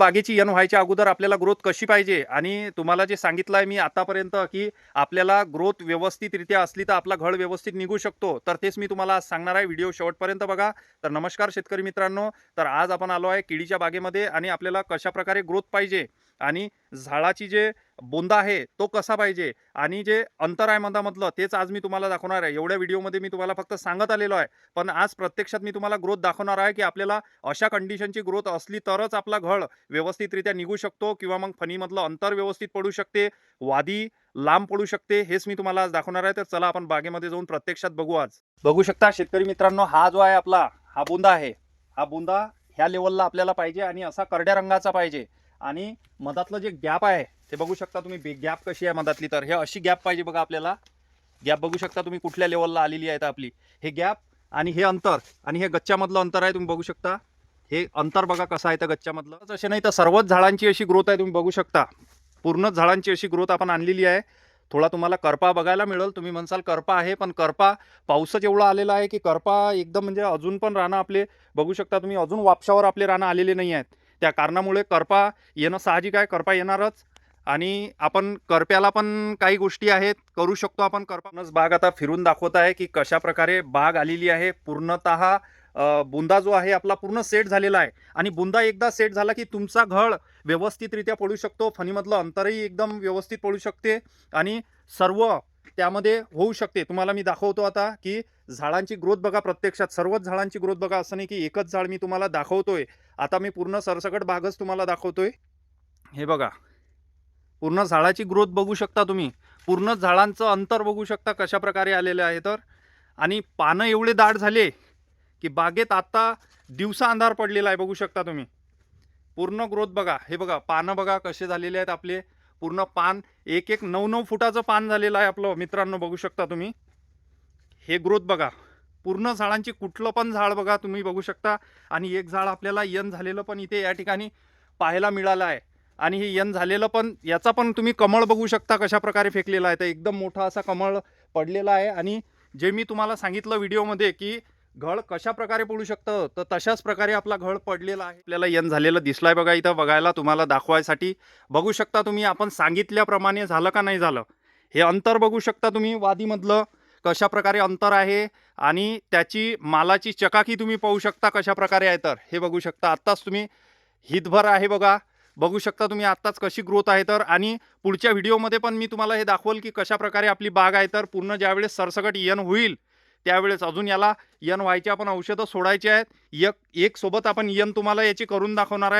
बागेची यन व्हायच्या अगोदर आपल्याला ग्रोथ कशी पाहिजे? आणि तुम्हाला जे सांगितलं आहे मी आतापर्यंत की आपल्याला ग्रोथ व्यवस्थितरित्या असली तर आपला घड व्यवस्थित निघू शकतो. तर तेच मी तुम्हाला आज सांगणार आहे. व्हिडिओ शेवटपर्यंत बघा. तर नमस्कार शेतकरी मित्रांनो. तर आज आपण आलो आहे किडीच्या बागेमध्ये आणि आपल्याला कशा प्रकारे ग्रोथ पाहिजे आणि झाडाची जे बोंदा आहे तो कसा पाहिजे? आणि जे अंतर आहे मधामधलं तेच आज मी तुम्हाला दाखवणार आहे. एवढ्या व्हिडिओमध्ये मी तुम्हाला फक्त सांगत आलेलो आहे. पण आज प्रत्यक्षात मी तुम्हाला ग्रोथ दाखवणार आहे की आपल्याला अशा कंडिशनची ग्रोथ असली तरच आपला घड व्यवस्थितरित्या निघू शकतो किंवा मग फणीमधलं अंतर व्यवस्थित पडू शकते वादी लांब पडू शकते हेच मी तुम्हाला आज दाखवणार आहे. तर चला आपण बागेमध्ये जाऊन प्रत्यक्षात बघू आज. बघू शकता शेतकरी मित्रांनो हा जो आहे आपला हा बुंदा आहे. हा बुंदा ह्या लेवलला आपल्याला पाहिजे आणि असा करड्या रंगाचा पाहिजे. आणि मधातलं जे गॅप आहे ते बघू शकता तुम्ही गॅप कशी आहे मधातली तर. हे अशी गॅप पाहिजे बघा आपल्याला. गॅप बघू शकता तुम्ही कुठल्या लेवलला आलेली आहे आपली. हे गॅप आणि हे अंतर आणि हे गच्च्यामधलं अंतर आहे तुम्ही बघू शकता. हे अंतर बघा कसं आहे तर गच्च्यामधलं. असे नाही तर सर्वच झाडांची अशी ग्रोथ आहे तुम्ही बघू शकता. पूर्णच झाडांची अशी ग्रोथ आपण आणलेली आहे. थोडा तुम्हाला करपा बघायला मिळेल. तुम्ही म्हणसाल करपा आहे पण करपा पाऊसच एवढा आलेला आहे की करपा एकदम म्हणजे अजून पण रानं आपले बघू शकता तुम्ही अजून वापशावर आपले रानं आलेले नाही आहेत. त्या कारणामुळे करपा येणं साहजिक आहे करपा येणारच. आणि आपण करप्याला पण काही गोष्टी आहेत करू शकतो आपण करपानच बाग आता फिरून दाखवत आहे की कशा प्रकारे बाग आलेली आहे. पूर्णतः बुंदा जो आहे आपला पूर्ण सेट झालेला आहे. आणि बुंदा एकदा सेट झाला की तुमचा घळ व्यवस्थितरित्या पडू शकतो. फणीमधलं अंतरही एकदम व्यवस्थित पडू शकते आणि सर्व त्यामध्ये होऊ शकते. तुम्हाला मी दाखवतो आता की झाडांची ग्रोथ बघा प्रत्यक्षात. सर्वच झाडांची ग्रोथ बघा असं नाही की एकच झाड मी तुम्हाला दाखवतोय. आता मी पूर्ण सरसकट बागच तुम्हाला दाखवतोय. हे बघा. पूर्ण झाडाची ग्रोथ बघू शकता तुम्ही. पूर्ण झाडांचं अंतर बघू शकता कशा प्रकारे आलेलं आहे तर. आणि पानं एवढे दाट झाले की बागेत आत्ता दिवसा अंधार पडलेला आहे बघू शकता तुम्ही. पूर्ण ग्रोथ बघा. हे बघा पानं बघा कसे झालेले आहेत आपले. पूर्ण पान एक एक नऊ नऊ फुटाचं पान झालेलं आहे आपलं मित्रांनो बघू शकता तुम्ही. हे ग्रोथ बघा. पूर्ण झाडांची कुठलं पण झाड बघा तुम्ही बघू शकता. आणि एक झाड आपल्याला यन झालेलं पण इथे या ठिकाणी पाहायला मिळालं आहे. आणि हे यन झालेलं पण याचा पण तुम्ही कमळ बघू शकता कशा प्रकारे फेकलेला आहे. तर एकदम मोठा असा कमळ पडलेला आहे. आणि जे मी तुम्हाला सांगितलं व्हिडिओमध्ये की घळ कशा प्रकारे पडू शकतं तर तशाच प्रकारे आपला घळ पडलेला आहे. आपल्याला यन झालेलं दिसलाय बघा इथं बघायला तुम्हाला दाखवायसाठी. बघू शकता तुम्ही आपण सांगितल्याप्रमाणे झालं का नाही झालं. हे अंतर बघू शकता तुम्ही वादीमधलं कशा प्रकारे अंतर आहे आणि त्याची मालाची चकाकी तुम्ही पाहू शकता कशा प्रकारे आहे तर. हे बघू शकता. आत्ताच तुम्ही हितभर आहे बघा. बघू शकता तुम्ही आत्ताच कशी ग्रोथ आहे तर. आणि पुढच्या व्हिडिओमध्ये पण मी तुम्हाला हे दाखवल की कशा प्रकारे आपली बाग आहे तर. पूर्ण ज्यावेळेस सरसकट यन होईल त्यावेळेस अजून याला यन व्हायचे आपण औषधं सोडायचे आहेत. एक एक सोबत आपण यन तुम्हाला याची करून दाखवणार आहे.